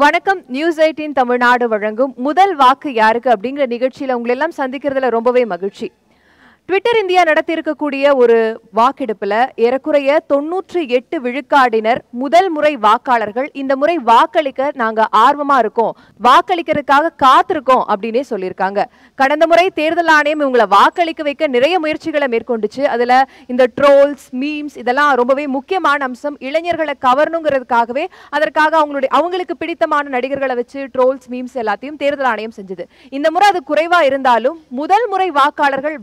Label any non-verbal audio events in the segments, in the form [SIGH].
வணக்கம். News eighteen Tamil Nadu வழங்கும் முதல் வாக்கு யாருக்கு அப்படிங்கிற நிகழ்ச்சியில உங்களெல்லாம் சந்திக்கிறதுல ரொம்பவே மகிழ்ச்சி. ட்விட்டர் இந்தியா நடத்தியிருக்கக்கூடிய ஒரு வாக்கெடுப்புல ஏறக்குறைய தொன்னூற்றி எட்டு விழுக்காடினர் முதல் முறை வாக்காளர்கள். இந்த முறை வாக்களிக்க நாங்க ஆர்வமா இருக்கோம். வாக்களிக்கிறதுக்காக காத்திருக்கோம் அப்படின்னே சொல்லியிருக்காங்க. கடந்த முறை தேர்தல் ஆணையம் இவங்களை வாக்களிக்க வைக்க நிறைய முயற்சிகளை மேற்கொண்டுச்சு. அதுல இந்த ட்ரோல்ஸ் மீம்ஸ் இதெல்லாம் ரொம்பவே முக்கியமான அம்சம். இளைஞர்களை கவரணுங்கிறதுக்காகவே அதற்காக அவங்களுடைய அவங்களுக்கு பிடித்தமான நடிகர்களை வச்சு ட்ரோல்ஸ் மீம்ஸ் எல்லாத்தையும் தேர்தல் ஆணையம் செஞ்சது. இந்த முறை அது குறைவா இருந்தாலும் முதல் முறை வாக்காளர்கள்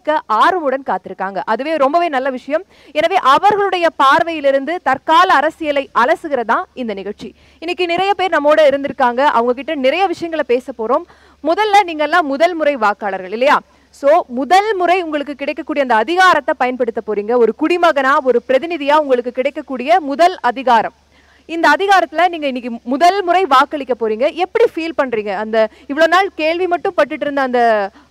வாக்களிக்க ஆர்வமுடன் காத்திருக்காங்க. அதுவே ரொம்பவே நல்ல விஷயம். எனவே அவர்களுடைய பார்வையிலிருந்து தற்கால அரசியலை அலசுகிறதா இந்த நிகழ்ச்சி. இன்னைக்கு நிறைய பேர் நம்மோட இருந்திருக்காங்க. அவங்க கிட்ட நிறைய விஷயங்களை பேச போறோம். முதல்ல நீங்க எல்லாம் முதல் முறை வாக்காளர்கள் இல்லையா? சோ முதல் முறை உங்களுக்கு கிடைக்கக்கூடிய அந்த அதிகாரத்தை பயன்படுத்த போறீங்க. ஒரு குடிமகனா ஒரு பிரதிநிதியா உங்களுக்கு கிடைக்கக்கூடிய முதல் அதிகாரம். இந்த அதிகாரத்துல நீங்க இன்னைக்கு முதல் முறை வாக்களிக்க போறீங்க. எப்படி ஃபீல் பண்றீங்க? அந்த இவ்வளவு நாள் கேள்வி மட்டும் பட்டுட்டு இருந்த அந்த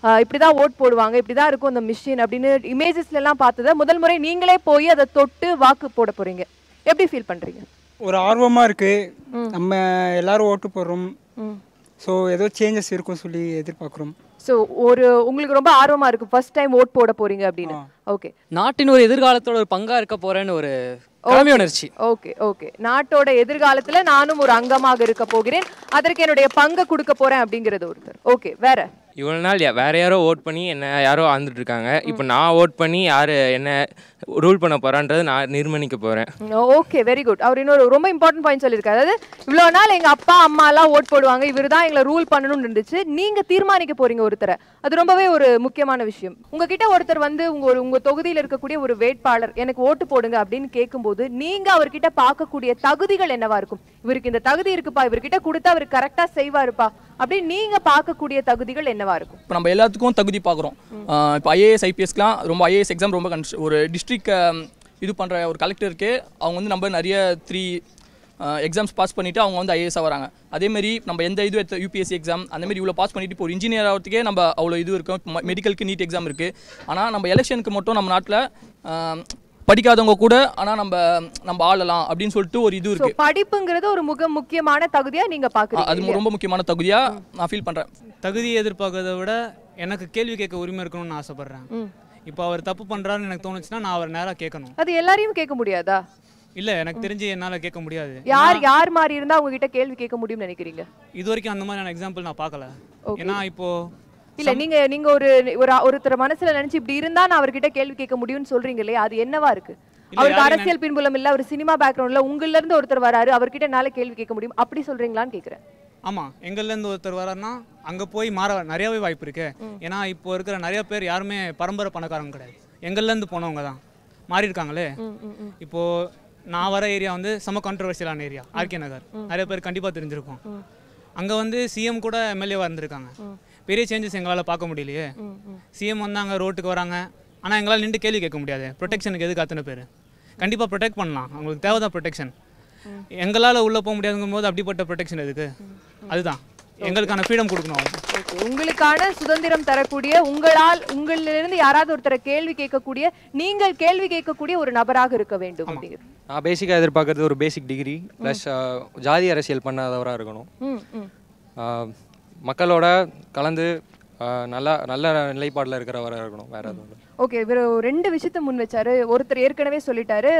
ஆஹ், இப்படிதான் ஓட் போடுவாங்க இப்படிதான் இருக்கும் அந்த மிஷின் அப்படின்னு இமேஜஸ்ல எல்லாம் பார்த்தத முதல் முறை நீங்களே போய் அதை தொட்டு வாக்கு போட போறீங்க. எப்படி ஃபீல் பண்றீங்க? ஒரு ஆர்வமாக இருக்குது நம்ம எல்லாரும் ஓட்டு போடுறோம். ஸோ ஏதோ சேஞ்சஸ் இருக்கும் சொல்லி எதிர்பார்க்குறோம். சோ ஒரு உங்களுக்கு ரொம்ப ஆர்வமா இருக்கு ஃபர்ஸ்ட் டைம் ஓட் போட போறீங்க அப்படின்னு. ஓகே நாட்டின் ஒரு எதிர்காலத்தோட ஒரு பங்கா இருக்க போறேன்னு ஒரு கடமை உணர்ச்சி. ஓகே ஓகே நாட்டோட எதிர்காலத்துல நானும் ஒரு அங்கமாக இருக்க போகிறேன். அதற்கு என்னுடைய பங்கை கொடுக்க போறேன் அப்படிங்கிறது ஒருத்தர். ஓகே வேற? இவ்வளோ நாள் வேற யாரோ ஓட் பண்ணி என்ன யாரோ ஆழ்ந்துட்டு இருக்காங்க. இப்போ நான் ஓட் பண்ணி யார் என்ன ரூல் பண்ண போறான்றது நான் நிர்மணிக்க போகிறேன் ஓகே வெரி குட் அவர் இன்னொரு ரொம்ப இம்பார்ட்டன்ட் பாயிண்ட் சொல்லியிருக்காரு. அதாவது இவ்வளோ நாள் எங்க அப்பா அம்மா எல்லாம் ஓட் போடுவாங்க. இவர் தான் எங்களை ரூல் பண்ணணும்னு இருந்துச்சு. நீங்க தீர்மானிக்க போறீங்க ஒருத்தரை. அது ரொம்பவே ஒரு முக்கியமான விஷயம். உங்ககிட்ட ஒருத்தர் வந்து உங்க ஒரு உங்க தொகுதியில் இருக்கக்கூடிய ஒரு வேட்பாளர் எனக்கு ஓட்டு போடுங்க அப்படின்னு கேட்கும்போது நீங்க அவர்கிட்ட பார்க்கக்கூடிய தகுதிகள் என்னவா இருக்கும்? இவருக்கு இந்த தகுதி இருக்குப்பா. இவர்கிட்ட கொடுத்தா அவர் கரெக்டா செய்வாருப்பா. அப்படின்னு நீங்க பார்க்கக்கூடிய தகுதிகள் என்னவா இருக்கும்? இப்போ நம்ம எல்லாத்துக்கும் தகுதி பார்க்குறோம். இப்போ ஐஏஎஸ் ஐபிஎஸ்க்குலாம் ரொம்ப ஐஏஎஸ் எக்ஸாம் ரொம்ப கன்ஸ் ஒரு டிஸ்ட்ரிக்ட் இது பண்ணுற ஒரு கலெக்டருக்கு அவங்க வந்து நம்ம நிறைய த்ரீ எக்ஸாம்ஸ் பாஸ் பண்ணிவிட்டு அவங்க வந்து ஐஏஎஸ்ஸாக வராங்க. அதேமாரி நம்ம எந்த இது எடுத்த யூபிஎஸ்சி எக்ஸாம் அந்தமாரி இவ்வளோ பாஸ் பண்ணிட்டு இப்போ ஒரு இன்ஜினியர் ஆகிறதுக்கே நம்ம அவ்வளோ இது இருக்கும் மெடிக்கலுக்கு நீட் எக்ஸாம் இருக்குது ஆனால் நம்ம எலெக்ஷனுக்கு மட்டும் நம்ம நாட்டில் படிக்காதவங்க கூட ஆனால் நம்ம நம்ம ஆளலாம் அப்படின்னு சொல்லிட்டு ஒரு இது So, இருக்குது படிப்புங்கிறது ஒரு மிக முக்கியமான தகுதியா நீங்க பாக்குறீங்க அது ரொம்ப முக்கியமான தகுதியாக நான் ஃபீல் பண்ணுறேன் தகுதி எதிர்பார்க்கறத விட எனக்கு கேள்வி கேட்க உரிமை இருக்கணும்னு நான் ஆசைப்பட்றேன். இப்போ அவர் தப்பு பண்ணுறாருன்னு எனக்கு தோணுச்சுன்னா நான் அவர் நேராக கேட்கணும். அது எல்லாரையும் கேட்க முடியாதா? இல்லை எனக்கு தெரிஞ்சு என்னால் கேட்க முடியாது. யார் யார் மாதிரி இருந்தா உங்ககிட்ட கேள்வி கேட்க முடியும்னு நினைக்கிறீங்க? இது வரைக்கும் அந்த மாதிரியான எக்ஸாம்பிள் நான் பார்க்கல. ஏன்னா இப்போ இல்ல நீங்க நீங்க ஒரு ஒரு ஒருத்தர் மனசுல நினைச்சு இப்படி இருந்தா நான் அவர்கிட்ட கேள்வி கேட்க முடியும்னு சொல்றீங்க இல்லையா? அது என்னவா இருக்கு? அவருக்கு அரசியல் பின்புலம் இல்ல ஒரு சினிமா பேக்ரவுண்ட்ல உங்கள்ல இருந்து ஒருத்தர் வராரு அவர்கிட்ட என்னால கேள்வி கேட்க முடியும். அப்படி சொல்றீங்களான்னு கேக்குறேன். ஆமாம் எங்கள்லேருந்து ஒருத்தர் வராருன்னா அங்கே போய் மாற நிறையவே வாய்ப்பு இருக்கு. ஏன்னா இப்போ இருக்கிற நிறைய பேர் யாருமே பரம்பரை பணக்காரங்க கிடையாது. எங்கள்லேருந்து போனவங்க தான். மாறி இருக்காங்களே இப்போ நான் வர ஏரியா வந்து செம கான்ட்ரவர்சியலான ஏரியா ஆர்கே நகர். நிறைய பேர் கண்டிப்பாக தெரிஞ்சிருக்கும். அங்கே வந்து சிஎம் கூட எம்எல்ஏவாக இருந்திருக்காங்க. பெரிய சேஞ்சஸ் எங்களால் பார்க்க முடியலையே. சிஎம் வந்தாங்க ரோட்டுக்கு வராங்க. ஆனால் எங்களால் நின்று கேள்வி கேட்க முடியாது. ப்ரொடெக்ஷனுக்கு எதுக்கு அத்தனை பேர்? கண்டிப்பாக ப்ரொடெக்ட் பண்ணலாம். அவங்களுக்கு தேவைதான் ப்ரொடெக்ஷன் எங்களால் உள்ளே போக முடியாதுங்கும் போது அப்படிப்பட்ட ப்ரொடெக்ஷன் எதுக்கு? அதுதான். எங்களுக்கான ஃப்ரீடம் கொடுக்கணும். உங்களுக்கான சுதந்திரம் தரக்கூடிய உங்களால் உங்களிலிருந்து யாராவது ஒருத்தரை கேள்வி கேட்கக்கூடிய நீங்கள் கேள்வி கேட்கக்கூடிய ஒரு நபராக இருக்க வேண்டும் நான் பேசிக்காக எதிர்பார்க்கறது ஒரு பேசிக் டிகிரி ப்ளஸ் ஜாதி அரசியல் பண்ணாதவராக இருக்கணும். மக்களோட கலந்து நல்லா நல்ல நல்ல நிலைப்பாடில் இருக்கிறவராக இருக்கணும். வேற எதுவும் ஓகே இவர் ரெண்டு விஷயத்த முன் வச்சாரு. ஒருத்தர் ஏற்கனவே சொல்லிட்டாரு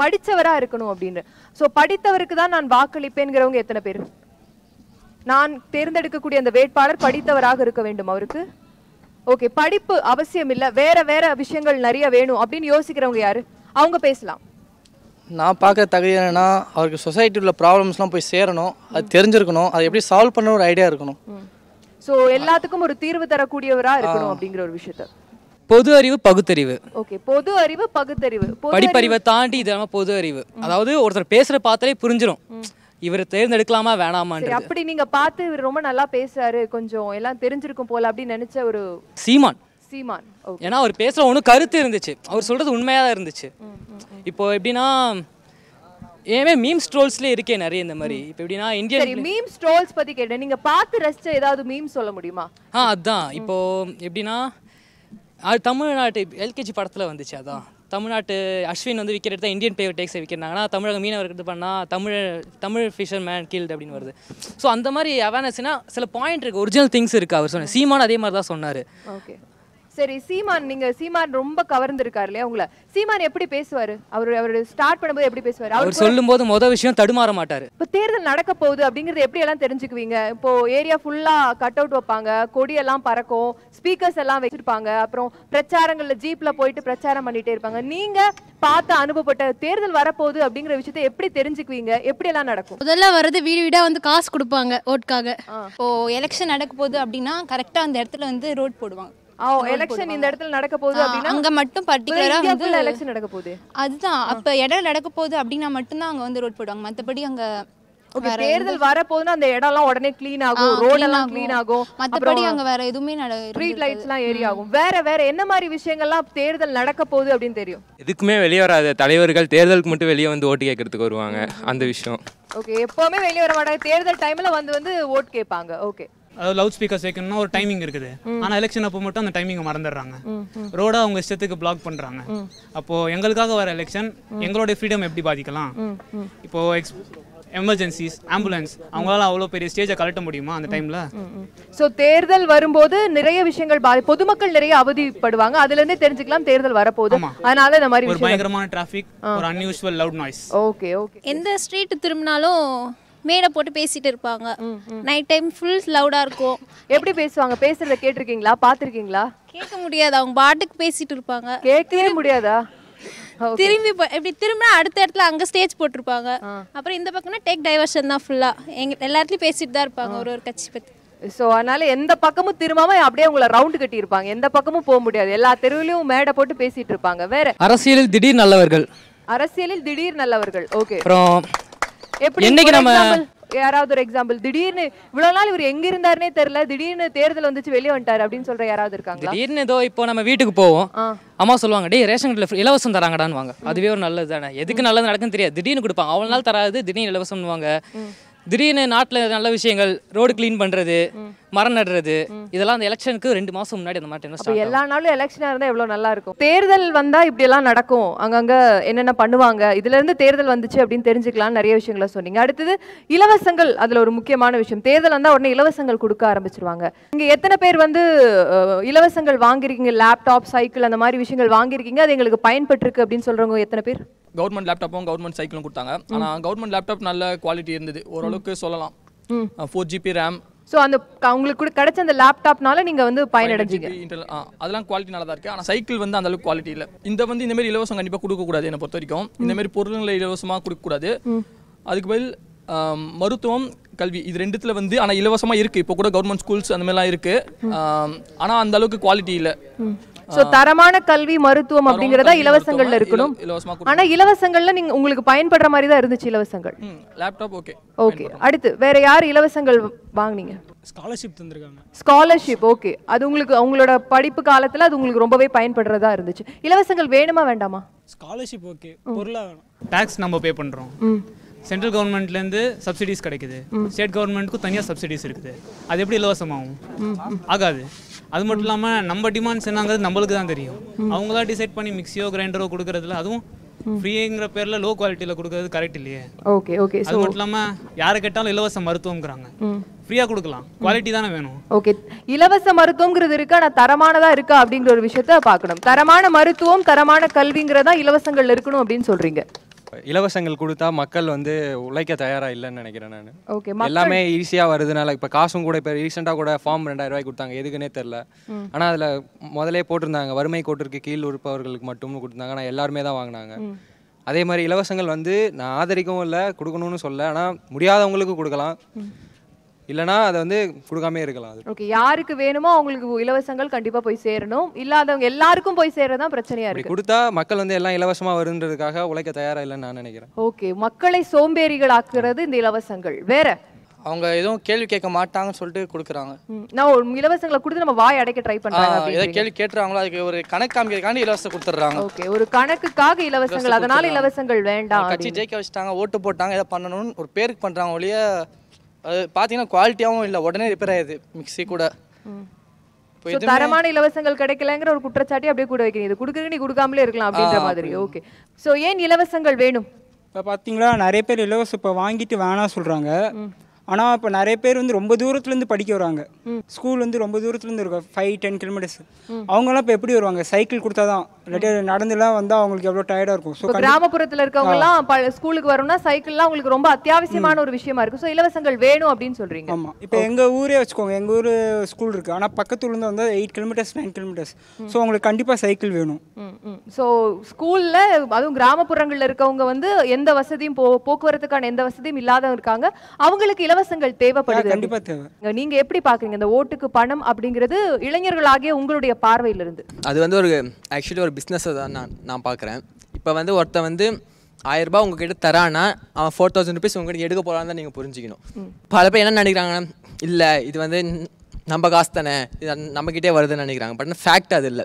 படித்தவராக இருக்கணும் அப்படின்னு. ஸோ படித்தவருக்கு தான் நான் வாக்களிப்பேங்கிறவங்க எத்தனை பேர்? நான் தேர்ந்தெடுக்கக்கூடிய அந்த வேட்பாளர் படித்தவராக இருக்க வேண்டும் அவருக்கு. ஓகே படிப்பு அவசியம் இல்லை வேற வேற விஷயங்கள் நிறைய வேணும் அப்படின்னு யோசிக்கிறவங்க யாரு? அவங்க பேசலாம். நான் பார்க்குற தகுதி என்னன்னா அவருக்கு சொசைட்டி உள்ள ப்ராப்ளம்ஸ்லாம் போய் சேரணும். அது தெரிஞ்சிருக்கணும். அதை எப்படி சால்வ் பண்ண ஒரு ஐடியா இருக்கணும். சோ எல்லாத்துக்கும் ஒரு தீர்வு தரக்கூடியவரா இருக்கணும் அப்படிங்கிற ஒரு விஷயத்த. பொது அறிவு பகுத்தறிவு. ஓகே பொது அறிவு பகுத்தறிவு. பொது படிப்பறிவை தாண்டி இதெல்லாம் பொது அறிவு. அதாவது ஒருத்தர் பேசுற பார்த்தாலே புரிஞ்சிடும் இவர் தேர்ந்தெடுக்கலாமா சரி வேணாமான்றது அப்படி நீங்க பார்த்து இவர் ரொம்ப நல்லா பேசுறாரு கொஞ்சம் எல்லாம் தெரிஞ்சிருக்கும் போல அப்படின்னு நினைச்ச ஒரு சீமான். சீமான். ஏன்னா அவர் பேசுற ஒன்றும் கருத்து இருந்துச்சு. அவர் சொல்றது உண்மையா தான் இருந்துச்சு இப்போ எப்படின்னா ஏமே மீம் ஸ்ட்ரோல்ஸ்லேயே இருக்கே நிறைய இந்த மாதிரி? இப்போ எப்படின்னா சரி இந்தியன் மீம் ஸ்ட்ரோல்ஸ் பத்தி கேட்டேன். நீங்க பார்த்து ரசிச்ச ஏதாவது மீம் சொல்ல முடியுமா? ஆ அதான். இப்போ எப்படின்னா அது தமிழ்நாட்டு எல்கேஜி படத்துல வந்துச்சு அதான். தமிழ்நாட்டு அஸ்வின் வந்து விக்கெட் எடுத்தால் இந்தியன் பிளேயர் டேக்ஸை விற்கிறாங்கன்னா தமிழக மீனவர் இது பண்ணால் Tamil Tamil fisherman killed அப்படின்னு வருது. ஸோ அந்த மாதிரி அவேர்னஸ்னா சில பாயிண்ட் இருக்குது ஒரிஜினல் திங்ஸ் இருக்குது அவர் சொன்ன. சீமான் அதே மாதிரி தான் சொன்னார். ஓகே சரி சீமான் நீங்க சீமான் ரொம்ப கவர்ந்திருக்காரு இல்லையா உங்களை? சீமான் எப்படி பேசுவாரு? அவர் அவர் ஸ்டார்ட் பண்ணும்போது எப்படி பேசுவாரு? அவர் அவர் சொல்லும்போது மொதல் விஷயம் தடுமாற மாட்டார். இப்போ தேர்தல் நடக்க போகுது அப்படிங்கறது எப்படி எல்லாம் தெரிஞ்சுக்குவீங்க? இப்போ ஏரியா ஃபுல்லா கட் அவுட் வைப்பாங்க கொடியெல்லாம் பறக்கும் ஸ்பீக்கர்ஸ் எல்லாம் வச்சிருப்பாங்க அப்புறம் பிரச்சாரங்கள்ல ஜீப்ல போயிட்டு பிரச்சாரம் பண்ணிட்டே இருப்பாங்க. நீங்க பார்த்து அனுபவப்பட்ட தேர்தல் வரப்போகுது அப்படிங்கிற விஷயத்தை எப்படி தெரிஞ்சுக்குவீங்க? எப்படி எல்லாம் நடக்கும்? முதல்ல வர்றது வீடு வீடா வந்து காசு கொடுப்பாங்க ஓட்டுக்காக. இப்போ எலெக்ஷன் நடக்க போகுது அப்படின்னா கரெக்டா அந்த இடத்துல வந்து ரோட் போடுவாங்க. ஆ எலெக்ஷன் இந்த இடத்துல நடக்க போகுது அப்படின்னா அங்க மட்டும் பர்டிகுலரா வந்து எலெக்ஷன் நடக்க போகுது. அதுதான். அப்ப இடம் நடக்க போகுது அப்படின்னா மட்டும்தான் அங்க வந்து ரோட் போடுவாங்க. மத்தபடி அங்க தேர்தல் வர போதுன்னா அந்த இடம்லாம் உடனே க்ளீன் ஆகும் ஆ, ரோட் clean எல்லாம் ஆகும். க்ளீன் ஆகும். மத்தபடி அங்க வேற எதுவுமே ஸ்ட்ரீட் லைட்ஸ் எல்லாம் ஏரி ஆகும். வேற வேற என்ன மாதிரி விஷயங்கள்லாம் தேர்தல் நடக்க போகுது அப்படின்னு தெரியும்? எதுக்குமே வெளியே வராத தலைவர்கள் தேர்தலுக்கு மட்டும் வெளியே வந்து ஓட்டு கேட்கறதுக்கு வருவாங்க. அந்த விஷயம். ஓகே எப்பவுமே வெளிய வர மாட்டாங்க. தேர்தல் டைம்ல வந்து வந்து ஓட் கேட்பாங்க. ஓகே அதாவது லவுட் ஸ்பீக்கர்ஸ் வைக்கணும்னா ஒரு டைமிங் இருக்குது. ஆனா எலெக்ஷன் அப்போ மட்டும் அந்த டைமிங்கை மறந்துடுறாங்க. ரோட அவங்க இஷ்டத்துக்கு பிளாக் பண்றாங்க. அப்போ எங்களுக்காக வர எலெக்ஷன் எங்களுடைய ஃப்ரீடம் எப்படி பாதிக்கலாம்? இப்போ எக்ஸ் எமர்ஜென்சிஸ் ஆம்புலன்ஸ் அவங்களால அவ்வளோ பெரிய ஸ்டேஜை கலட்ட முடியுமா அந்த டைம்ல சோ தேர்தல் வரும்போது நிறைய விஷயங்கள் பாதி பொதுமக்கள் நிறைய அவதிப்படுவாங்க. அதுல இருந்தே தெரிஞ்சுக்கலாம் தேர்தல் வரப்போகுது. அதனால இந்த மாதிரி ஒரு பயங்கரமான டிராஃபிக் ஒரு unusual loud noise okay okay எந்த ஸ்ட்ரீட் திரும்பினாலும் மேடை போட்டு பேசிட்டு இருப்பாங்க. நைட் டைம் ஃபுல் லவுடா இருக்கும். எப்படி பேசுவாங்க? பேசுறத கேட்டிருக்கீங்களா? பாத்திருக்கீங்களா கேட்க முடியாது. அவங்க பாட்டுக்கு பேசிட்டு இருப்பாங்க. கேட்கவே முடியாதா. திரும்பி இப்படி திரும்பினா அடுத்த இடத்துல அங்க ஸ்டேஜ் போட்டிருப்பாங்க. அப்புறம் இந்த பக்கம்னா டேக் டைவர்ஷன் தான் ஃபுல்லா எங்க எல்லா இடத்துலயும் பேசிட்டு தான் இருப்பாங்க ஒரு ஒரு கட்சி பத்தி. சோ அதனால எந்த பக்கமும் திரும்பாம அப்படியே உங்களை ரவுண்ட் கட்டி இருப்பாங்க எந்த பக்கமும் போக முடியாது. எல்லா தெருவிலையும் மேடை போட்டு பேசிட்டு இருப்பாங்க. வேற? அரசியலில் திடீர் நல்லவர்கள். அரசியலில் திடீர் நல்லவர்கள். ஓகே அப்புறம் எப்படி என்னைக்கு நம்ம- யாராவது ஒரு எக்ஸாம்பிள் திடீர்னு இவ்வளவு நாள் இவர் எங்க இருந்தாருனே தெரியல திடீர்னு தேர்தல் வந்துச்சு வெளியே வந்துட்டாரு அப்படின்னு சொல்ற யாராவது இருக்காங்களா? திடீர்னு ஏதோ இப்போ நம்ம வீட்டுக்கு போவோம். அம்மா சொல்லுவாங்க டேய் ரேஷன் கடையில் இலவசம் தராங்கடான்னு வாங்க அதுவே ஒரு நல்லது தானே எதுக்கு நல்லது நடக்குன்னு தெரியாது. திடீர்னு கொடுப்பாங்க. அவ்வளோ நாள் தராது திடீர்னு இலவசம்னுவாங்க. திடீர்னு நாட்டில் நல்ல விஷயங்கள் ரோடு க்ளீன் பண்ணுறது மரம் நடுறது இதெல்லாம் அந்த எலெக்ஷனுக்கு ரெண்டு மாதம் முன்னாடி அந்த மாதிரி எல்லா நாளும் எலெக்ஷனா இருந்தா எவ்வளவு நல்லா இருக்கும்? தேர்தல் வந்தா இப்படி எல்லாம் நடக்கும். அங்கங்க என்னென்ன பண்ணுவாங்க? இதுல இருந்து தேர்தல் வந்துச்சு அப்படின்னு தெரிஞ்சுக்கலாம் நிறைய விஷயங்களை சொன்னீங்க. அடுத்தது இலவசங்கள் அதுல ஒரு முக்கியமான விஷயம். தேர்தல் வந்தா உடனே இலவசங்கள் கொடுக்க ஆரம்பிச்சிருவாங்க. இங்க எத்தனை பேர் வந்து இலவசங்கள் வாங்கிருக்கீங்க லேப்டாப் சைக்கிள் அந்த மாதிரி விஷயங்கள் வாங்கியிருக்கீங்க? அது எங்களுக்கு பயன்பட்டிருக்கு அப்படின்னு சொல்றவங்க எத்தனை பேர்? கவர்மெண்ட் லேப்டாப்பும் கவர்மெண்ட் சைக்கிளும் கொடுத்தாங்க. ஆனால் கவர்மெண்ட் லேப்டாப் நல்ல குவாலிட்டி இருந்தது. ஓரளவுக்கு சொல்லலாம். ஃபோர் ஜிபி ரேம் சோ அந்த க- உங்களுக்கு கூட கிடைச்ச அந்த லேப்டாப்னால நீங்க வந்து பயனடைஞ்சீங்க. அதெல்லாம் குவாலிட்டி நல்லா தான் இருக்கு. ஆனால் சைக்கிள் வந்து அந்த அளவுக்கு குவாலிட்டி இல்லை. இந்த வந்து இந்த மாதிரி இலவசம் கண்டிப்பாக கொடுக்கக்கூடாது என்னை பொறுத்த வரைக்கும். இந்த மாதிரி இலவசமாக கொடுக்கக்கூடாது அதுக்கு பதில் மருத்துவம் கல்வி இது ரெண்டுத்துல வந்து ஆனால் இலவசமாக இருக்கு. இப்போ கூட கவர்மெண்ட் ஸ்கூல்ஸ் அந்த மாதிரிலாம் இருக்கு. ஆனால் அந்த அளவுக்கு குவாலிட்டி இல்லை. சோ தரமான கல்வி மருத்துவம் அப்படிங்கறதா இலவசங்கள்ல இருக்கணும். ஆனா இலவசங்கள்ல நீங்க உங்களுக்கு பயன்படுற மாதிரி தான் இருந்துச்சு இலவசங்கள். லேப்டாப் ஓகே ஓகே அடுத்து வேற யார் இலவசங்கள் வாங்குனீங்க? ஸ்காலர்ஷிப் தந்திருக்காங்க. ஸ்காலர்ஷிப் ஓகே அது உங்களுக்கு உங்களோட படிப்பு காலத்துல அது உங்களுக்கு ரொம்பவே பயன்படுறதா இருந்துச்சு. இலவசங்கள் வேணுமா வேண்டாமா? ஸ்காலர்ஷிப் ஓகே வேணும். டேக்ஸ் நம்ம பே பண்ணுறோம் சென்ட்ரல் கவர்மெண்ட்லேருந்து சப்சிடிஸ் கிடைக்குது. ஸ்டேட் கவர்மெண்ட்டுக்கும் தனியாக சப்சிடிஸ் இருக்குது. அது எப்படி இலவசமாகும்? ஆகாது. அது மட்டும் இல்லாமல் நம்ம டிமாண்ட்ஸ் என்னங்கிறது நம்மளுக்கு தான் தெரியும். அவங்களா டிசைட் பண்ணி மிக்சியோ கிரைண்டரோ கொடுக்கறதுல அதுவும் ஃப்ரீங்கிற பேரில் லோ குவாலிட்டியில் கொடுக்கறது கரெக்ட் இல்லையே. ஓகே ஓகே அது மட்டும் இல்லாமல் யாரை கேட்டாலும் இலவச மருத்துவங்கிறாங்க ஃப்ரீயாக கொடுக்கலாம். குவாலிட்டி தானே வேணும். ஓகே இலவச மருத்துவம்ங்கிறது இருக்கு? ஆனா தரமானதா இருக்கா? அப்படிங்கிற ஒரு விஷயத்த பார்க்கணும். தரமான மருத்துவம் தரமான கல்விங்கிறதா இலவசங்கள் இருக்கணும் அப்படின்னு சொல்றீங்க. இலவசங்கள் கொடுத்தா மக்கள் வந்து உழைக்க தயாரா இல்லைன்னு நினைக்கிறேன் நான். ஓகே எல்லாமே ஈஸியாக வருதுனால இப்போ காசும் கூட இப்போ ரீசெண்டாக கூட ஃபார்ம் ரெண்டாயிரம் ரூபாய் கொடுத்தாங்க. எதுக்குன்னே தெரில ஆனால் அதில் முதலே போட்டிருந்தாங்க. வறுமை கோட்டிற்கு கீழ் இருப்பவர்களுக்கு மட்டும் கொடுத்தாங்க. ஆனால் எல்லாருமே தான் வாங்கினாங்க. அதே மாதிரி இலவசங்கள் வந்து நான் ஆதரிக்கவும் இல்லை கொடுக்கணும்னு சொல்ல. ஆனால் முடியாதவங்களுக்கு கொடுக்கலாம். இல்லைனா அதை வந்து கொடுக்காமே இருக்கலாம் அது. ஓகே யாருக்கு வேணுமோ அவங்களுக்கு இலவசங்கள் கண்டிப்பா போய் சேரணும். இல்லாதவங்க எல்லாருக்கும் போய் சேர்றதுதான் பிரச்சனையா இருக்கு. கொடுத்தா மக்கள் வந்து எல்லாம் இலவசமாக வருன்றதுக்காக உழைக்க தயாரா இல்லைன்னு நான் நினைக்கிறேன். ஓகே மக்களை சோம்பேறிகள் ஆக்குறது இந்த இலவசங்கள். வேற? அவங்க எதுவும் கேள்வி கேட்க மாட்டாங்கன்னு சொல்லிட்டு கொடுக்குறாங்க. நான் ஒரு இலவசங்களை கொடுத்து நம்ம வாய் அடைக்க ட்ரை பண்றாங்க ஏதாவது அப்படின்றீங்க. கேள்வி கேட்டுறாங்களோ அதுக்கு ஒரு கணக்கு காமிக்கிறதுக்காண்டி இலவசம் கொடுத்துட்றாங்க. ஓகே ஒரு கணக்குக்காக இலவசங்கள் அதனால இலவசங்கள் வேண்டாம் கட்சி. ஜெயிக்க வச்சுட்டாங்க ஓட்டு போட்டாங்க எதை பண்ணணும்னு ஒரு பேருக்கு பண்ணுறாங்க ஒழிய அது பார்த்தீங்கன்னா குவாலிட்டியாகவும் இல்லை. உடனே ரிப்பேர் ஆயிடுது. மிக்ஸி கூட. தரமான இலவசங்கள் கிடைக்கலங்கிற ஒரு குற்றச்சாட்டி அப்படியே கூட வைக்கிறீங்க. இது கொடுக்குறீங்க நீ கொடுக்காமலே இருக்கலாம் அப்படின்ற மாதிரி. ஓகே சோ ஏன் இலவசங்கள் வேணும்? இப்போ பார்த்தீங்களா நிறைய பேர் இலவசம் இப்போ வாங்கிட்டு வேணாம் சொல்கிறாங்க ஆனால் இப்போ நிறைய பேர் வந்து ரொம்ப தூரத்துலேருந்து படிக்க வராங்க ஸ்கூல் வந்து ரொம்ப தூரத்துலேருந்து இருக்கும் ஃபைவ் டென் கிலோமீட்டர்ஸ் அவங்கெல்லாம் இப்போ எப்படி வருவாங்க? சைக்கிள் கொடுத்தா தான் இல்லாட்டி நடந்துலாம் வந்தால் அவங்களுக்கு எவ்வளோ டயர்டாக இருக்கும். ஸோ கிராமப்புறத்துல இருக்கவங்க எல்லாம் ப- ஸ்கூலுக்கு வரணும்னா சைக்கிள்லாம் உங்களுக்கு ரொம்ப அத்தியாவசியமான ஒரு விஷயமா இருக்கு சோ இலவசங்கள் வேணும் அப்படின்னு சொல்றீங்க. ஆமாம் இப்போ எங்கள் ஊரே வச்சுக்கோங்க. எங்கள் ஊர் ஸ்கூல் இருக்குது ஆனால் பக்கத்துலேருந்து வந்தால் eight kilometres nine kilometres so அவங்களுக்கு கண்டிப்பாக சைக்கிள் வேணும். ஸோ ஸ்கூல்ல அதுவும் கிராமப்புறங்கள்ல இருக்கவங்க வந்து எந்த வசதியும் போ போக்குவரத்துக்கான எந்த வசதியும் இல்லாத இருக்காங்க. அவங்களுக்கு இலவசங்கள் தேவைப்படுது. கண்டிப்பாக தேவை. நீங்க எப்படி பாக்குறீங்க? இந்த ஓட்டுக்கு பணம் அப்படிங்கிறது இளைஞர்களாகிய உங்களுடைய பார்வையிலிருந்து. அது வந்து ஒரு ஆக்சுவலி ஒரு பிஸ்னஸை தான் நான் நான் பார்க்குறேன். இப்போ வந்து ஒருத்தன் வந்து ஆயிரரூபா உங்ககிட்ட தரானா அவன் ஃபோர் தௌசண்ட் ருபீஸ் உங்ககிட்ட எடுக்க போகிறான்னு தான் நீங்கள் புரிஞ்சுக்கணும். பல பேர் என்ன நினைக்கிறாங்கன்னா இல்லை இது வந்து நம்ம காசு தானே இது நம்மக்கிட்டே வருதுன்னு நினைக்கிறாங்க. பட் ஃபேக்ட் அது இல்லை.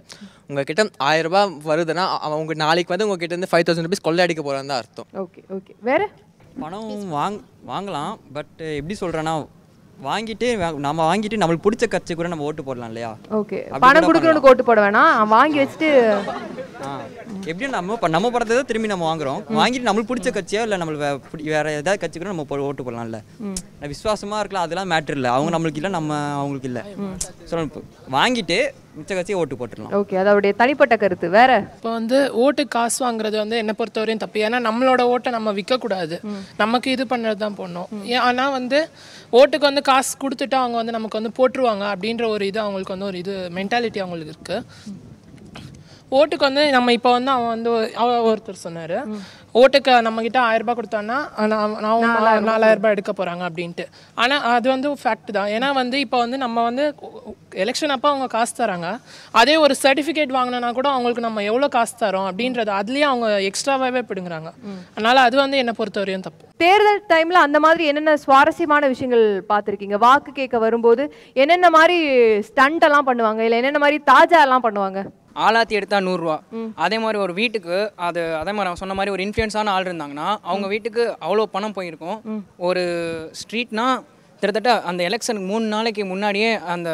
உங்ககிட்ட ஆயிரரூபா வருதுன்னா அவன் உங்க நாளைக்கு வந்து உங்ககிட்ட இருந்து ஃபைவ் தௌசண்ட் ருபீஸ் கொள்ளை அடிக்க போகிறான்னு தான் அர்த்தம். ஓகே ஓகே வேற? பணம் வாங் வாங்கலாம். பட் எப்படி சொல்கிறேன்னா வாங்கிட்டு நம்ம வாங்கிட்டு நம்மளுக்கு பிடிச்ச கட்சி கூட நம்ம ஓட்டு போடலாம் இல்லையா? ஓகே. பணம் கூட கொடுக்கறவனுக்கு ஓட்டு போட வேணாம். வாங்கி வச்சுட்டு ஆ. எப்படியும் நம்ம நம்ம படத்தை தான் திரும்பி நம்ம வாங்குறோம். வாங்கிட்டு நம்மளுக்கு பிடிச்ச கட்சியோ இல்லை நம்மளுக்கு வேற ஏதாவது கட்சி கூட நம்ம ஓட்டு போடலாம்ல. விசுவாசமா இருக்கலாம் அதெல்லாம் மேட்ரு இல்லை. அவங்க நம்மளுக்கு இல்லை நம்ம அவங்களுக்கு இல்லை. ஸோ வாங்கிட்டு மிச்ச கட்சியை ஓட்டு போட்டுடலாம். ஓகே அது அவருடைய தனிப்பட்ட கருத்து. வேற? இப்போ வந்து ஓட்டு காசு வாங்குறது வந்து என்னை பொறுத்தவரையும் தப்பு. ஏன்னா நம்மளோட ஓட்டை நம்ம விற்கக்கூடாது நமக்கு இது பண்ணுறது தான் போடணும் ஏன் ஆனால் வந்து ஓட்டுக்கு வந்து காசு கொடுத்துட்டு அவங்க வந்து நமக்கு வந்து போட்டுருவாங்க அப்படின்ற ஒரு இது அவங்களுக்கு வந்து ஒரு இது மென்டாலிட்டி அவங்களுக்கு இருக்குது ஓட்டுக்கு வந்து நம்ம இப்போ வந்து அவன் வந்து ஒருத்தர் சொன்னார். ஓட்டுக்கு நம்மக்கிட்ட ஆயிரம் ரூபாய் கொடுத்தான்னா நான் நான் நாலாயிரம் ரூபாய் எடுக்க போகிறாங்க அப்படின்ட்டு. ஆனால் அது வந்து ஃபேக்ட் தான். ஏன்னா வந்து இப்போ வந்து நம்ம வந்து எலெக்ஷன் அப்போ அவங்க காசு தராங்க. அதே ஒரு சர்டிஃபிகேட் வாங்கினா கூட அவங்களுக்கு நம்ம எவ்வளோ காசு தரோம் அப்படின்றது அதுலேயே அவங்க எக்ஸ்ட்ராவாகவே பிடுங்குறாங்க. அதனால் அது வந்து என்னை பொறுத்தவரையும் தப்பு. தேர்தல் டைம்ல அந்த மாதிரி என்னென்ன சுவாரஸ்யமான விஷயங்கள் பார்த்திருக்கீங்க? வாக்கு கேட்க வரும்போது என்னென்ன மாதிரி ஸ்டண்ட் எல்லாம் பண்ணுவாங்க? இல்ல என்னென்ன மாதிரி தாஜா எல்லாம் பண்ணுவாங்க? ஆலாத்தி எடுத்தா நூறுரூவா. அதே மாதிரி ஒரு வீட்டுக்கு அது அதே மாதிரி அவன் சொன்ன மாதிரி ஒரு இன்ஃப்ளூயன்ஸான ஆள் இருந்தாங்கன்னா அவங்க வீட்டுக்கு அவ்வளோ பணம் போயிருக்கும். ஒரு ஸ்ட்ரீட்னா கிட்டத்தட்ட அந்த எலெக்ஷனுக்கு மூணு நாளைக்கு முன்னாடியே அந்த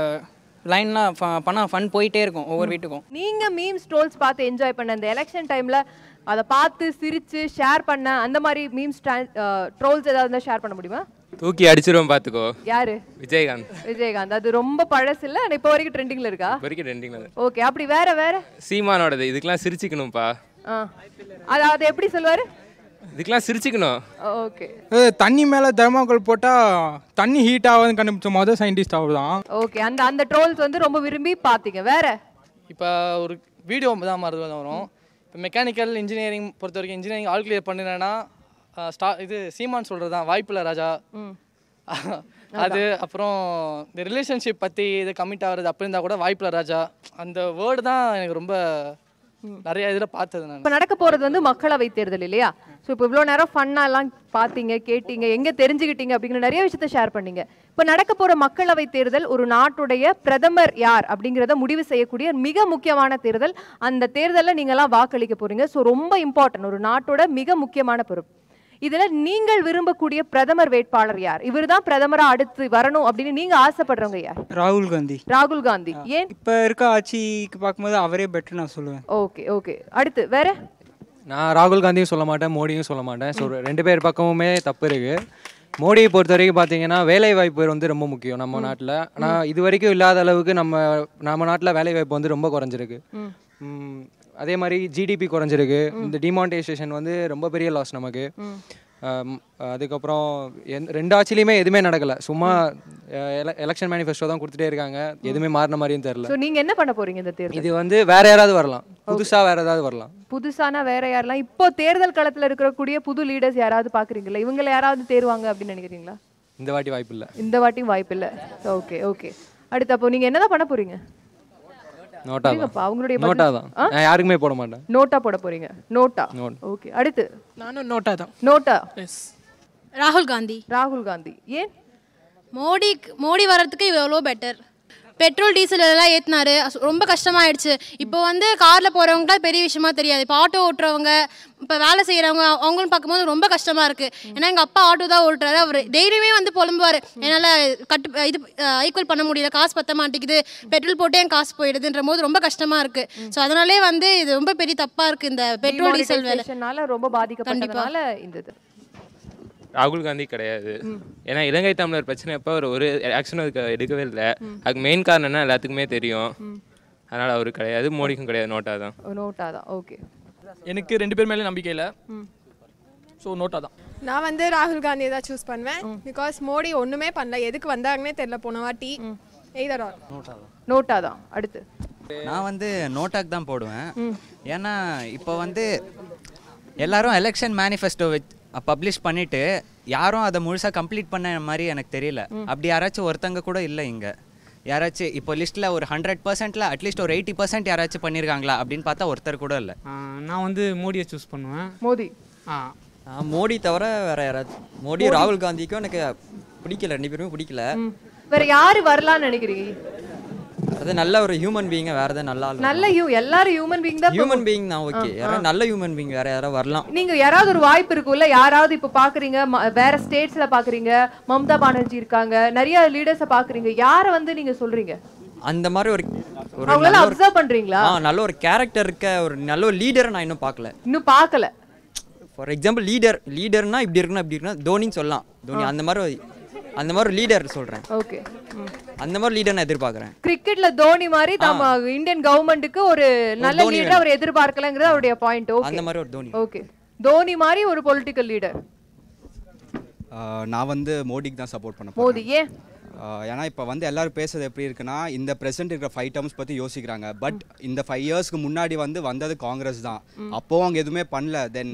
லைன்லாம் பணம் ஃபண்ட் போயிட்டே இருக்கும் ஒவ்வொரு வீட்டுக்கும். நீங்க மீம்ஸ் ட்ரோல்ஸ் பார்த்து என்ஜாய் பண்ண இந்த எலெக்ஷன் டைம்ல அதை பார்த்து சிரிச்சு ஷேர் பண்ண அந்த மாதிரி மீம்ஸ் ட்ரோல்ஸ் ஏதாவது ஷேர் பண்ண முடியுமா? தூக்கி அடிச்சிருவோம் பார்த்துக்கோ யாரு? விஜயகாந்த். விஜயகாந்த். அது ரொம்ப பழசு இல்ல இப்போ வரைக்கும் ட்ரெண்டிங்ல இருக்கா? இப்போ வரைக்கும் ரெண்டிங்கில் ஓகே அப்படி வேற வேற? சீமானோடது இதுக்கெல்லாம் சிரிச்சுக்கணும்ப்பா ஆ. அது அது எப்படி சொல்லுவாரு? இதுக்கெல்லாம் சிரிச்சுக்கணும். ஓகே தண்ணி மேலே தெர்மாக்கோல் போட்டால் தண்ணி ஹீட் ஆகாதுன்னு கண்டுபிடிச்ச மொதல் சயின்டிஸ்ட் அவர் தான் ஓகே அந்த அந்த ட்ரோல்ஸ் வந்து ரொம்ப விரும்பி பாத்தீங்க. வேற? இப்போ ஒரு வீடியோ தான் மாதிரி தான் வரும் இப்போ மெக்கானிக்கல் இன்ஜினியரிங் பொறுத்த வரைக்கும் இன்ஜினியரிங் ஆல் கிளியர் பண்ணினேன்னா ஸ்டா இது சீமான் சொல்கிறது தான் வாய்ப்பில்லை ராஜா. [LAUGHS] அது அப்புறம் இந்த ரிலேஷன்ஷிப் பற்றி இது கமிட் ஆகிறது அப்படி இருந்தால் கூட வாய்ப்பில்லை ராஜா. அந்த வேர்டு தான் எனக்கு ரொம்ப நிறைய இதில் பார்த்தது நான். இப்ப நடக்க போறது வந்து மக்களவை தேர்தல் இல்லையா? ஸோ இப்போ இவ்வளோ நேரம் ஃபன்னா எல்லாம் பார்த்தீங்க கேட்டீங்க எங்க தெரிஞ்சுக்கிட்டீங்க அப்படிங்கிற நிறைய விஷயத்த ஷேர் பண்ணீங்க. இப்போ நடக்க போற மக்களவை தேர்தல் ஒரு நாட்டுடைய பிரதமர் யார் அப்படிங்கிறத முடிவு செய்யக்கூடிய மிக முக்கியமான தேர்தல். அந்த தேர்தலில் நீங்களாம் வாக்களிக்க போறீங்க. ஸோ ரொம்ப இம்பார்ட்டன்ட் ஒரு நாட்டோட மிக முக்கியமான பொறுப்பு. இதுல நீங்கள் விரும்பக்கூடிய பிரதமர் வேட்பாளர் யார்? இவர்தான் பிரதமரா அடுத்து வரணும் அப்படின்னு நீங்க ஆசைப்படுறவங்க யார்? ராகுல் காந்தி. ராகுல் காந்தி. ஏன்? இப்போ இருக்க ஆட்சிக்கு பார்க்கும்போது அவரே பெட்டர் நான் சொல்லுவேன். Okay okay. அடுத்து வேற? நான் ராகுல் காந்தியும் சொல்ல மாட்டேன் மோடியும் சொல்ல மாட்டேன். ஸோ ரெண்டு பேர் பக்கமுமே தப்பு இருக்கு. மோடியை பொறுத்த வரைக்கும் பார்த்தீங்கன்னா வேலை வாய்ப்பு வந்து ரொம்ப முக்கியம் நம்ம நாட்டில். ஆனால் இது வரைக்கும் இல்லாத அளவுக்கு நம்ம நம்ம நாட்டில் வேலை வாய்ப்பு வந்து ரொம்ப குறைஞ்சிருக்கு. அதே மாதிரி ஜிடிபி குறைஞ்சிருக்கு. இந்த டிமானிட்டைசேஷன் வந்து ரொம்ப பெரிய லாஸ் நமக்கு. அதுக்கப்புறம் எந்த ரெண்டு ஆட்சிலையுமே எதுவுமே நடக்கலை. சும்மா எலெக்ஷன் மேனிஃபெஸ்டோ தான் கொடுத்துட்டே இருக்காங்க. எதுவுமே மாறின மாதிரியும் தெரில ஸோ நீங்க என்ன பண்ண போறீங்க இந்த தேர்தல்? இது வந்து வேற யாராவது வரலாம். புதுசா வேற ஏதாவது வரலாம். புதுசானா வேற யாரெல்லாம்? இப்போ தேர்தல் களத்துல இருக்கக்கூடிய புது லீடர்ஸ் யாராவது பாக்குறீங்களா? இவங்களை யாராவது தேர்வாங்க அப்படின்னு நினைக்கிறீங்களா? இந்த வாட்டி வாய்ப்பு இல்லை. இந்த வாட்டியும் வாய்ப்பு இல்ல. ஓகே ஓகே அடுத்து அப்போ நீங்க என்னதான் பண்ண போறீங்க? நோட்டா அவங்களுடைய நோட்டா தான்? நான் யாருக்குமே போட மாட்டேன். நோட்டா போட போறீங்க. நோட்டா. நோட். ஓகே அடுத்து. நானும் நோட்டா தான். நோட்டா. எஸ் ராகுல் காந்தி. ராகுல் காந்தி. ஏன்? மோடி மோடி வர்றதுக்கு எவ்வளோ பெட்டர் பெட்ரோல் டீசல் எல்லாம் ஏற்றினாரு ரொம்ப கஷ்டமாயிடுச்சு. இப்போ வந்து காரில் போகிறவங்களாம் பெரிய விஷயமா தெரியாது. இப்போ ஆட்டோ ஓட்டுறவங்க இப்போ வேலை செய்கிறவங்க அவங்களும் பார்க்கும்போது ரொம்ப கஷ்டமாக இருக்குது ஏன்னா எங்கள் அப்பா ஆட்டோ தான் ஓட்டுறாரு. அவர் டெய்லியுமே வந்து புலம்புவார். என்னால் கட்டு இது ஈக்குவல் பண்ண முடியல. காசு பத்த மாட்டேங்குது. பெட்ரோல் போட்டே என் காசு போயிடுதுன்ற போது ரொம்ப கஷ்டமாக இருக்குது ஸோ அதனாலே வந்து இது ரொம்ப பெரிய தப்பாக இருக்குது இந்த பெட்ரோல் டீசல் வேலை. ரொம்ப பாதிக்கப்பட்டதுனால இந்த ராகுல் காந்தி கிடையாது. ஏன்னா இலங்கை தமிழர் பிரச்சனை அப்போ அவர் ஒரு ஆக்ஷனும் அதுக்கு எடுக்கவே இல்லை. அதுக்கு மெயின் காரணம் என்ன? எல்லாத்துக்குமே தெரியும். அதனால் அவரு கிடையாது. மோடிக்கும் கிடையாது. நோட்டா தான். நோட்டா தான். ஓகே. எனக்கு ரெண்டு பேர் மேலே நம்பிக்கை இல்லை. ஸோ நோட்டா தான். நான் வந்து ராகுல் காந்தியை தான் சூஸ் பண்ணுவேன். பிகாஸ் மோடி ஒன்றுமே பண்ணல. எதுக்கு வந்தாங்கன்னே தெரியல. போன வாட்டி எய்தர் ஆர். நோட்டா தான். அடுத்து. நான் வந்து நோட்டாக் தான் போடுவேன். ஏன்னா இப்போ வந்து எல்லாரும் எலெக்ஷன் மேனிஃபெஸ்டோ பப்ளிஷ் பண்ணிட்டு யாரும் அதை முழுசாக கம்ப்ளீட் பண்ண மாதிரி எனக்கு தெரியல. அப்படி யாராச்சும் ஒருத்தங்க கூட இல்லை இங்கே. யாராச்சும் இப்போ லிஸ்ட்டில் ஒரு ஹண்ட்ரட் பர்சன்ட்ல அட்லீஸ்ட் ஒரு எயிட்டி பர்சன்ட் யாராச்சும் பண்ணியிருக்காங்களா அப்படின்னு பார்த்தா ஒருத்தர் கூட இல்லை. நான் வந்து மோடியை சூஸ் பண்ணுவேன். மோடி. ஆ. மோடி தவிர வேற யாராச்சும் மோடி மோடி. ராகுல் காந்திக்கும் எனக்கு பிடிக்கல ரெண்டு பேருமே பிடிக்கல. வேற யாரு வரலாம்னு நினைக்கிறீங்க? அது நல்ல ஒரு ஹியூமன் பீயிங்க வேற ஏதாவது நல்ல நல்ல யூ எல்லாரும் ஹியூமன் பீயிங் தான் ஹியூமன் பீயிங் தான் ஓகே. யாராவது நல்ல ஹியூமன் பீயிங் வேற யாராவது வரலாம். நீங்க யாராவது ஒரு வாய்ப்பு இருக்கும்ல யாராவது இப்ப பாக்குறீங்க வேற ஸ்டேட்ஸ்ல பாக்குறீங்க மம்தா பானர்ஜி இருக்காங்க நிறைய லீடர்ஸ பாக்குறீங்க யார வந்து நீங்க சொல்றீங்க? அந்த மாதிரி ஒரு ஒரு அவங்கள நல்ல ஒரு- அப்சர்வ் பண்றீங்களா? நல்ல ஒரு கேரக்டர் இருக்க ஒரு நல்ல ஒரு லீடரை நான் இன்னும் பார்க்கல இன்னும் பார்க்கல ஃபார் எக்ஸாம்பிள் லீடர் லீடர்னா இப்படி இருக்கணும் இப்படி இருக்கணும் தோனின்னு சொல்லலாம். தோனி. அந்த மாதிரி அந்த மாதிரி லீடர் சொல்றேன். ஓகே அந்த மாதிரி லீடர் நான் எதிர்பார்க்குறேன். கிரிக்கெட்ல தோனி மாதிரி நம்ம இந்தியன் கவர்மெண்ட்டுக்கு ஒரு நல்ல லீடர். அவர் எதிர்பார்க்கலங்கிறது அவருடைய பாயிண்ட் ஓகே அந்த மாதிரி ஒரு தோனி. ஓகே தோனி மாதிரி ஒரு பொலிட்டிக்கல் லீடர் நான் வந்து மோடிக்கு தான் சப்போர்ட் பண்ண மோடி ஏன்? ஏன்னா இப்போ வந்து எல்லாரும் பேசுறது எப்படி இருக்குன்னா இந்த பிரசன்ட் இருக்கிற ஃபைவ் டேர்ம்ஸ் பற்றி யோசிக்கிறாங்க. பட் இந்த ஃபைவ் இயர்ஸ்க்கு முன்னாடி வந்து வந்தது காங்கிரஸ் தான். அப்போவும் அவங்க எதுவுமே பண்ணல. தென்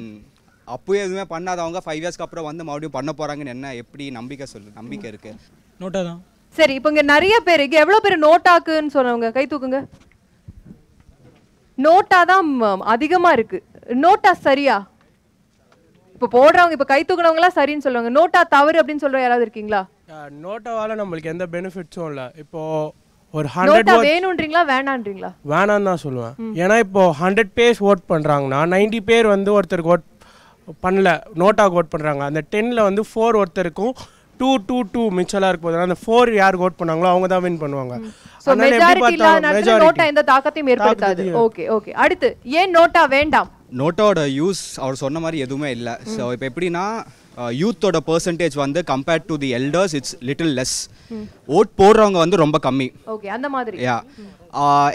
அப்போயே எதுவுமே பண்ணாதவங்க ஃபைவ் இயர்ஸ்க்கு அப்புறம் வந்து மறுபடியும் பண்ண போகிறாங்கன்னு என்ன எப்படி நம்பிக்கை சொல்லு நம்பிக்கை இருக்கு? நோட்டா தான். சரி இப்போ இங்க நிறைய பேர் இங்க எவ்வளவு பேர் நோட்டாக்குன்னு சொன்னவங்க? கை தூக்குங்க. நோட்டா தான் அதிகமா இருக்கு. நோட்டா சரியா? இப்போ போடுறவங்க இப்போ கை தூக்குனவங்க எல்லாம் சரின்னு சொல்லுவாங்க. நோட்டா தவறு அப்படின்னு சொல்ற யாராவது இருக்கீங்களா? நோட்டாவால் நம்மளுக்கு எந்த பெனிஃபிட்ஸும் இல்லை. இப்போ ஒரு ஹண்ட்ரட் வேணும்ன்றீங்களா வேணான்றீங்களா வேணாம்னு தான் சொல்லுவேன். ஏன்னா இப்போ ஹண்ட்ரட் பேர்ஸ் ஓட் பண்ணுறாங்கன்னா 90 பேர் வந்து ஒருத்தருக்கு ஓட் பண்ணல நோட்டாக்கு ஓட் பண்ணுறாங்க அந்த டென்னில் வந்து ஃபோர் ஒருத்தருக்கும் டூ டூ டூ மிச்சலாக இருக்க போது அந்த ஃபோர் யாருக்கு ஓட் பண்ணாங்களோ அவங்க தான் வின் பண்ணுவாங்க. நோட்டா எந்த தாக்கத்தையும் ஏற்படுத்தாது. ஓகே ஓகே அடுத்து ஏன் நோட்டா வேண்டாம்? நோட்டோட யூஸ் அவர் சொன்ன மாதிரி எதுவுமே இல்லை. ஸோ இப்போ எப்படின்னா யூத்தோட பர்சன்டேஜ் வந்து compared to the elders it's little less. Vote போடுறவங்க வந்து ரொம்ப கம்மி. ஓகே அந்த மாதிரி. யா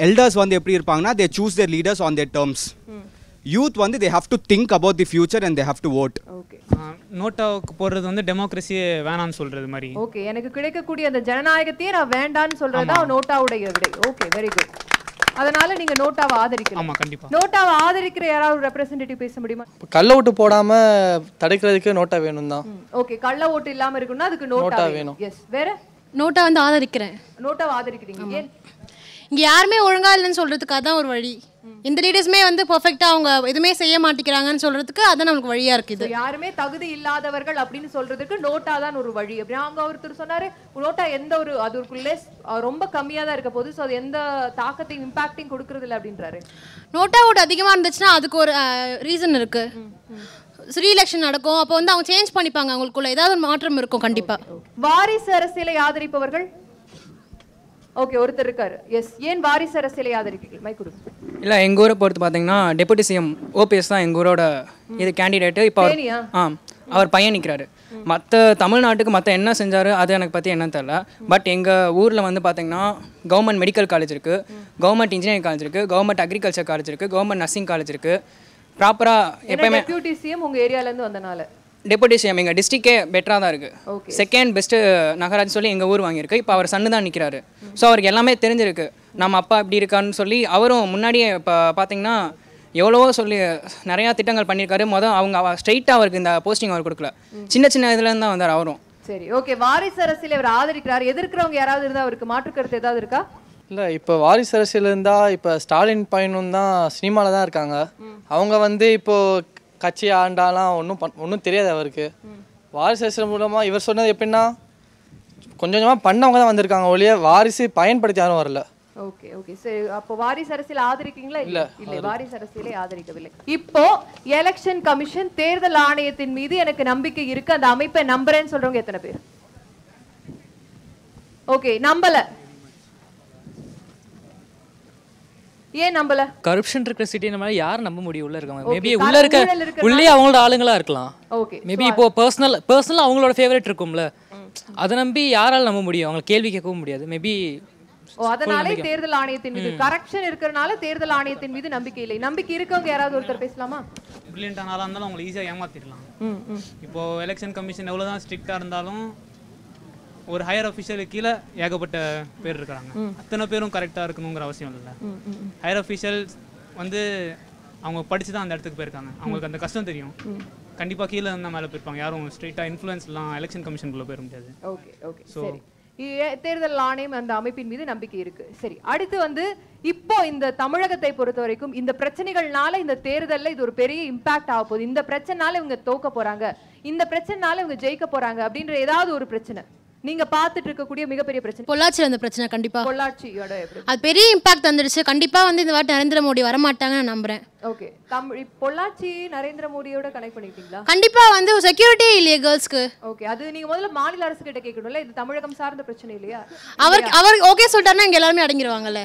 எல்டர்ஸ் வந்து எப்படி இருப்பாங்கன்னா they choose their leaders on their terms youth வந்து they have to think about the future and they have to vote நோட்டாவுக்கு போடுறது வந்து டெமோக்ரஸியே வேணாம்னு சொல்றது மாதிரி. ஓகே எனக்கு கிடைக்கக்கூடிய அந்த ஜனநாயகத்தையே நான் வேண்டான்னு சொல்றதுதான் நோட்டாவுடைய விடை. ஓகே வெரி குட் அதனால நீங்க நோட்டாவை ஆதரிக்கலாம் ஆமா கண்டிப்பா. நோட்டாவை ஆதரிக்கிற யாராவது ரெப்ரசன்டேட்டிவ் பேச முடியுமா? கள்ள ஓட்டு போடாமல் தடுக்கிறதுக்கு நோட்டா வேணும் தான் ஓகே கள்ள ஓட்டு இல்லாம இருக்குன்னா அதுக்கு நோட்டா வேணும். எஸ் வேற? நோட்டா வந்து ஆதரிக்கிறேன். நோட்டாவை ஆதரிக்கிறீங்க. ஏன்? இங்கே யாருமே ஒழுங்கா இல்லைன்னு சொல்கிறதுக்காக தான் ஒரு வழி. இந்த லீடர்ஸுமே வந்து பர்ஃபெக்டாக அவங்க எதுவுமே செய்ய மாட்டேங்கிறாங்கன்னு சொல்கிறதுக்கு அதான் நமக்கு வழியாக இருக்குது யாருமே தகுதி இல்லாதவர்கள் அப்படின்னு சொல்றதுக்கு நோட்டா தான் ஒரு வழி. அப்படி அங்க ஒருத்தர் சொன்னாரு நோட்டா எந்த ஒரு அது ஒரு லெஸ் ரொம்ப கம்மியா தான் இருக்க போகுது ஸோ அது எந்த தாக்கத்தையும் இம்பாக்டையும் கொடுக்கறது இல்லை அப்படின்றாரு. நோட்டா ஓட்டு அதிகமாக இருந்துச்சுன்னா அதுக்கு ஒரு ரீசன் இருக்கு. ரீஎலெக்ஷன் நடக்கும் அப்போ வந்து அவங்க சேஞ்ச் பண்ணிப்பாங்க அவங்களுக்குள்ள ஏதாவது மாற்றம் இருக்கும் கண்டிப்பாக வாரிசு அரசியலை ஆதரிப்பவர்கள் ஓகே ஒருத்தர் இருக்காரு. எஸ் ஏன் வாரிசு அரசியலை ஆதரிக்கிறீங்க மை கொடுங்க. இல்லை எங்கள் ஊரை பொறுத்து பார்த்தீங்கன்னா டெபுட்டி சிஎம் ஓபிஎஸ் தான் எங்கள் ஊரோட இது கேண்டிடேட்டு இப்போ அவர்? ஆ அவர் பையன் நிற்கிறாரு மற்ற தமிழ்நாட்டுக்கு மற்ற என்ன செஞ்சார் அது எனக்கு பற்றி என்னன்னு தெரில பட் எங்கள் ஊரில் வந்து பார்த்தீங்கன்னா கவர்மெண்ட் மெடிக்கல் காலேஜ் இருக்குது கவர்மெண்ட் இன்ஜினியரிங் காலேஜ் இருக்குது கவர்மெண்ட் அக்ரிகல்ச்சர் காலேஜ் இருக்குது கவர்மெண்ட் நர்சிங் காலேஜ் இருக்குது ப்ராப்பராக எப்பயுமே டெபியூட்டி சிஎம் உங்க ஏரியால இருந்து வந்தனால. டெபுட்டி சிஎம் எங்கள் டிஸ்ட்ரிக்டே பெட்டராக தான் இருக்குது. செகண்ட் பெஸ்ட்டு நகராட்சி சொல்லி எங்கள் ஊர் வாங்கியிருக்கு. இப்போ அவர் சன்னு தான் நிற்கிறாரு ஸோ அவருக்கு எல்லாமே தெரிஞ்சிருக்கு. நம்ம அப்பா இப்படி இருக்கான்னு சொல்லி அவரும் முன்னாடியே இப்போ பார்த்தீங்கன்னா எவ்வளவோ சொல்லி நிறையா திட்டங்கள் பண்ணியிருக்காரு. மொதல் அவங்க ஸ்ட்ரைட்டாக அவருக்கு இந்த போஸ்டிங் அவர் கொடுக்கல. சின்ன சின்ன இதுலேருந்து தான் வந்தார் அவரும். சரி ஓகே வாரிசு அரசியலை அவர் ஆதரிக்கிறார். எதிர்க்கிறவங்க யாராவது இருந்தா அவருக்கு மாற்று கருத்து ஏதாவது இருக்கா? இல்லை இப்போ வாரிசு அரசியல் இருந்தால் இப்போ ஸ்டாலின் பையனும் தான் சினிமாவில் தான் இருக்காங்க. அவங்க வந்து இப்போ கட்சி ஆண்டாலாம் ஒன்றும் பண் ஒன்றும் தெரியாது அவருக்கு. வாரிசு அரசியல் மூலமாக இவர் சொன்னது எப்படின்னா கொஞ்சம் கொஞ்சமாக பண்ணவங்க தான் வந்திருக்காங்க ஒழிய வாரிசு பயன்படுத்தி யாரும் வரல. Okay okay. சரி அப்போ வாரிசு அரசியல் ஆதரிக்கீங்களா இல்ல இல்ல, இல்ல வாரிசு அரசியலை ஆதரிக்கவில்லை. இப்போ எலெக்ஷன் கமிஷன் தேர்தல் ஆணையத்தின் மீது எனக்கு நம்பிக்கை இருக்கு. அந்த அமைப்பை நம்புறேன்னு சொல்றவங்க எத்தனை பேர்? ஓகே நம்பல. ஏன் நம்பல? கரப்ஷன் இருக்கிற சிட்டி நம்ம யார் நம்ப முடியும். உள்ள இருக்கவங்க. Okay, மேபி உள்ள இருக்க உள்ளே அவங்களோட ஆளுங்களா இருக்கலாம். ஓகே மேபி இப்போ பர்சனல் பர்சனல் அவங்களோட ஃபேவரட் இருக்கும்ல. அதை நம்பி யாரால நம்ப முடியும்? அவங்க கேள்வி கேட்கவும் முடியாது. மேபி ஓ அதனாலே தேர்தல் ஆணையத்தின் மீது கரப்ஷன் இருக்கறனால தேர்தல் ஆணையத்தின் மீது நம்பிக்கை இல்லை. நம்பிக்கை இருக்கவங்க யாராவது ஒருத்தர் பேசலாமா? பிரில்லியன்ட் ஆளாக இருந்தாலும் அவங்களை ஈஸியாக ஏமாத்திடலாம். இப்போ எலெக்ஷன் கமிஷன் எவ்வளோ தான் ஸ்ட்ரிக்டாக இருந்தாலும் ஒரு ஹையர் அஃபிஷியலுக்கு கீழே ஏகப்பட்ட பேர் இருக்கிறாங்க. அத்தனை பேரும் கரெக்டாக இருக்கணுங்கிற அவசியம் இல்லை. ஹையர் அஃபிஷியல்ஸ் வந்து அவங்க படிச்சு தான் அந்த இடத்துக்கு போயிருக்காங்க. அவங்களுக்கு அந்த கஷ்டம் தெரியும். கண்டிப்பாக கீழே இருந்தால் மேலே போயிருப்பாங்க. யாரும் ஸ்ட்ரெயிட்டாக இன்ஃப்ளூயன்ஸ்லாம் எலெக்ஷன் கமிஷனுக்குள்ளே போயிட முடியாது. ஓகே ஓகே இ- தேர்தல் ஆணையம் அந்த அமைப்பின் மீது நம்பிக்கை இருக்கு. சரி. அடுத்து வந்து இப்போ இந்த தமிழகத்தை பொறுத்த வரைக்கும் இந்த பிரச்சனைகள்னால இந்த தேர்தல்ல இது ஒரு பெரிய இம்பாக்ட் ஆக போகுது. இந்த பிரச்சனைனால இவங்க தோக்க போறாங்க. இந்த பிரச்சனைனால இவங்க ஜெயிக்க போறாங்க அப்படின்ற ஏதாவது ஒரு பிரச்சனை. நீங்க பார்த்துட்டு இருக்கக்கூடிய மிகப்பெரிய பிரச்சனை. பொள்ளாச்சியில் அந்த பிரச்சனை கண்டிப்பா. பொள்ளாச்சியோட அது பெரிய இம்பாக்ட் வந்துடுச்சு கண்டிப்பா வந்து இந்த வாட்டி நரேந்திர மோடி வரமாட்டாங்கன்னு நான் நம்புறேன். ஓகே தமிழ் பொள்ளாச்சி நரேந்திர மோடியோட கனெக்ட் பண்ணிட்டீங்களா? கண்டிப்பா வந்து செக்யூரிட்டியே இல்லையே கேர்ள்ஸ்க்கு ஓகே அது நீங்க முதல்ல மாநில அரசு கிட்ட கேட்கணும்ல? இது தமிழகம் சார்ந்த பிரச்சனை இல்லையா? அவர் அவர் ஓகே சொல்லிட்டாருன்னா இங்க எல்லாருமே அடங்கிடுவாங்கல்ல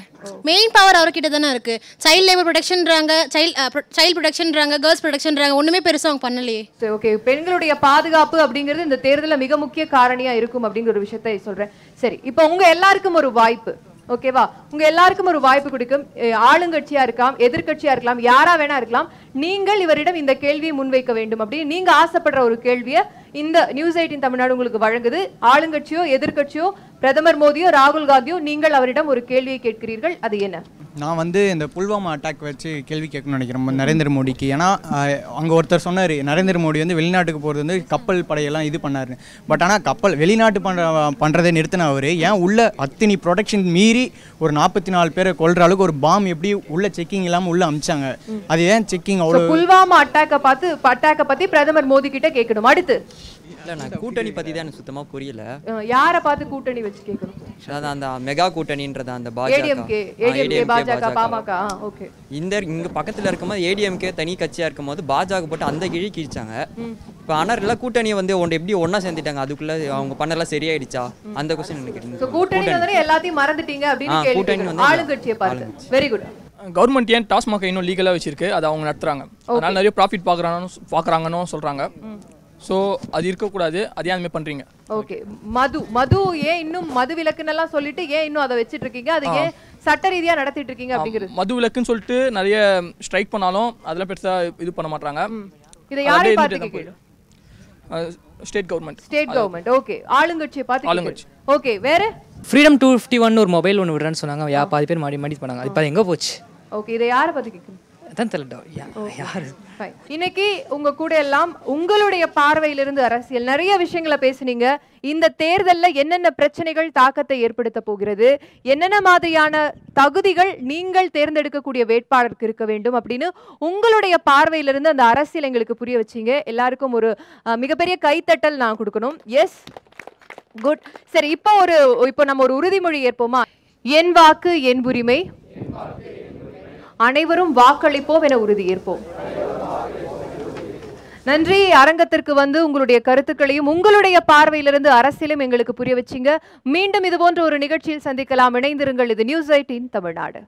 மெயின் பவர் அவர்கிட்ட தானே இருக்கு. சைல்ட் லேபர் ப்ரொடெக்ஷன்றாங்க சைல்ட் சைல்ட் ப்ரொடெக்ஷன்றாங்க கேர்ள்ஸ் ப்ரொடெக்ஷன்றாங்க ஒண்ணுமே பெருசா அவங்க பண்ணலையே. சரி ஓகே பெண்களுடைய பாதுகாப்பு அப்படிங்கிறது இந்த தேர்தலில் மிக முக்கிய காரணியா இருக்கும் அப்படிங்கிற ஒரு விஷயத்தை சொல்றேன். சரி இப்போ உங்க எல்லாருக்கும் ஒரு வாய்ப்பு. ஓகேவா உங்க எல்லாருக்கும் ஒரு வாய்ப்பு கொடுக்கும். ஆளுங்கட்சியா இருக்கலாம் எதிர்கட்சியா இருக்கலாம் யாரா வேணா இருக்கலாம் நீங்கள் இவரிடம் இந்த கேள்வியை முன்வைக்க வேண்டும் அப்படின்னு நீங்க ஆசைப்படுற ஒரு கேள்வியை இந்த நியூஸ் எயிட்டின் தமிழ்நாடு உங்களுக்கு வழங்குது. ஆளுங்கட்சியோ எதிர்கட்சியோ பிரதமர் மோடியோ ராகுல் காந்தியோ நீங்கள் அவரிடம் ஒரு கேள்வியை கேட்கிறீர்கள் அது என்ன? நான் வந்து இந்த புல்வாமா அட்டாக் வச்சு கேள்வி கேட்கணும்னு நினைக்கிறேன் நரேந்திர மோடிக்கு. ஏன்னா அங்கே ஒருத்தர் சொன்னார் நரேந்திர மோடி வந்து வெளிநாட்டுக்கு போகிறது வந்து கப்பல் படையெல்லாம் இது பண்ணாரு பட் ஆனால் கப்பல் வெளிநாட்டு பண்ணுற பண்ணுறதை நிறுத்தின அவர். ஏன் உள்ள அத்தினி ப்ரொடெக்ஷன் மீறி ஒரு நாற்பத்தி நாலு பேரை கொல்ற அளவுக்கு ஒரு பாம் எப்படி உள்ள செக்கிங் இல்லாமல் உள்ள அமிச்சாங்க? அது ஏன் செக்கிங் அவ்வளோ புல்வாமா அட்டாக்க பார்த்து அட்டாக்க பத்தி பிரதமர் மோடி கிட்ட கேட்கணும். அடுத்து. இல்லை நான் கூட்டணி பற்றி தான் எனக்கு சுத்தமாக புரியல. யாரை பார்த்து கூட்டணி வச்சு கேட்கணும் அதான் அந்த மெகா கூட்டணின்றது அந்த பாஜக. பாமக. ஓகே. இந்த இங்க பக்கத்துல இருக்கும்போது ஏடிஎம்கே தனி கட்சியா இருக்கும்போது பாஜக போட்டு அந்த கிழி கிழிச்சாங்க. இப்போ அனர்ல கூட்டணியை வந்து ஒன்று எப்படி ஒண்ணா சேர்ந்துட்டாங்க? அதுக்குள்ள அவங்க பண்ணலாம் சரியாயிடுச்சா? அந்த கொஸ்டின் எனக்கு. கூட்டணி வந்து எல்லாத்தையும் மறந்துட்டீங்க அப்படின்னு கூட்டணி. வந்து ஆளுங்கட்சியை பார்த்து. வெரி குட் கவர்மெண்ட் ஏன் டாஸ்மாக இன்னும் லீகலாக வச்சிருக்கு? அதை அவங்க நடத்துறாங்க. அதனால நிறைய ப்ராஃபிட் பார்க்குறாங்கன்னு பார்க்குறாங்கன்னு சொல்கிறாங்க ஸோ அது இருக்கக்கூடாது. அது ஏன் அதுமாதிரி பண்ணுறீங்க ஓகே மது மது ஏன் இன்னும் மது விலக்குன்னெல்லாம் சொல்லிட்டு ஏன் இன்னும் அதை வச்சிட்டு இருக்கீங்க அது ஏன் சட்ட ரீதியா நடத்திட்டு இருக்கீங்க அப்படிங்கிறது? மது விலக்குன்னு சொல்லிட்டு நிறைய ஸ்ட்ரைக் பண்ணாலும் அதெல்லாம் பெருசாக இது பண்ண மாட்டாங்க இதை யாரை பார்த்து state government state government okay ஆளுங்கட்சியை பார்த்து ஆளுங்கட்சி. ஓகே வேற? ஃப்ரீடம் டூ ஃபிஃப்டி ஒன் ஒரு மொபைல் ஒன்று விடுறேன்னு சொன்னாங்க. யா பாதி பேர் மாடி மாடி பண்ணாங்க இப்போ எங்கே போச்சு? ஓகே இதை யாரை பார்த்து கேட்கணும்? இன்னைக்கு உங்க கூட எல்லாம் உங்களுடைய பார்வையிலிருந்து அரசியல் நிறைய விஷயங்களை பேசுனீங்க. இந்த தேர்தல்ல என்னென்ன பிரச்சனைகள் தாக்கத்தை ஏற்படுத்த போகிறது? என்னென்ன மாதிரியான தகுதிகள் நீங்கள் தேர்ந்தெடுக்கக்கூடிய வேட்பாளருக்கு இருக்க வேண்டும் அப்படின்னு உங்களுடைய பார்வையிலிருந்து அந்த அரசியல் எங்களுக்கு புரிய வச்சீங்க. எல்லாருக்கும் ஒரு மிகப்பெரிய கைத்தட்டல் நான் கொடுக்கணும். எஸ் குட் சரி இப்போ ஒரு இப்போ நம்ம ஒரு உறுதிமொழி ஏற்போமா? என் வாக்கு என் உரிமை. அனைவரும் வாக்களிப்போம் என உறுதியேற்போம். நன்றி. அரங்கத்திற்கு வந்து உங்களுடைய கருத்துக்களையும் உங்களுடைய பார்வையிலிருந்து அரசியலும் எங்களுக்கு புரிய வச்சிங்க. மீண்டும் இது போன்ற ஒரு நிகழ்ச்சியில் சந்திக்கலாம். இணைந்திருங்கள். இது நியூஸ் எயிட்டின் தமிழ்நாடு.